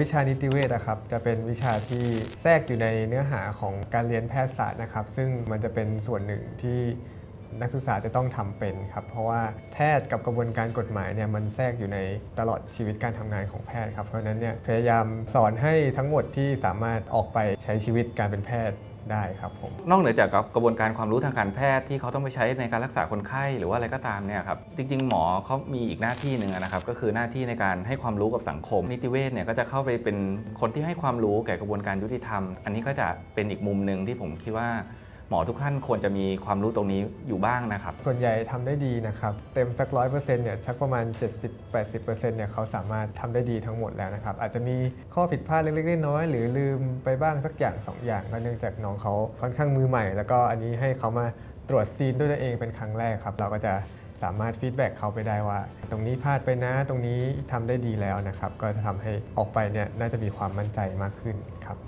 วิชานิติเวชนะครับจะเป็นวิชาที่แทรกอยู่ในเนื้อหาของการเรียนแพทยศาสตร์นะครับ ซึ่งมันจะเป็นส่วนหนึ่งที่นักศึกษาจะต้องทำเป็นครับ เพราะว่าแพทย์กับกระบวนการกฎหมายเนี่ยมันแทรกอยู่ในตลอดชีวิตการทำงานของแพทย์ครับเพราะฉะนั้นเนี่ยพยายามสอนให้ทั้งหมดที่สามารถออกไปใช้ชีวิตการเป็นแพทย์ ได้ครับผม นอกเหนือจากกระบวนการความรู้ทางการแพทย์ที่เขาต้องไปใช้ในการรักษาคนไข้หรือว่าอะไรก็ตามเนี่ยครับจริง ๆ หมอเขามีอีกหน้าที่หนึ่งนะครับก็คือหน้าที่ในการให้ความรู้กับสังคม นิติเวชเนี่ยก็จะเข้าไปเป็นคนที่ให้ความรู้แก่กระบวนการยุติธรรม อันนี้ก็จะเป็นอีกมุมหนึ่งที่ผมคิดว่า หมอทุกท่านควรจะมีความรู้ตรงนี้อยู่บ้างนะครับ ส่วนใหญ่ทำได้ดีนะครับ เต็มสักร้อยเปอร์เซ็นต์เนี่ยสักประมาณ 70-80%เนี่ยเขาสามารถทำได้ดีทั้งหมดแล้วนะครับ อาจจะมีข้อผิดพลาดเล็กๆน้อยๆหรือลืมไปบ้างสักอย่างสองอย่างก็เนื่องจากน้องเขาค่อนข้างมือใหม่ แล้วก็อันนี้ให้เขามาตรวจซีนด้วยตัวเองเป็นครั้งแรกครับเราก็จะสามารถฟีดแบ็กเขาไปได้ว่า ตรงนี้พลาดไปนะ ตรงนี้ทำได้ดีแล้วนะครับ ก็จะทำให้ออกไปเนี่ยน่าจะมีความมั่นใจมากขึ้นครับ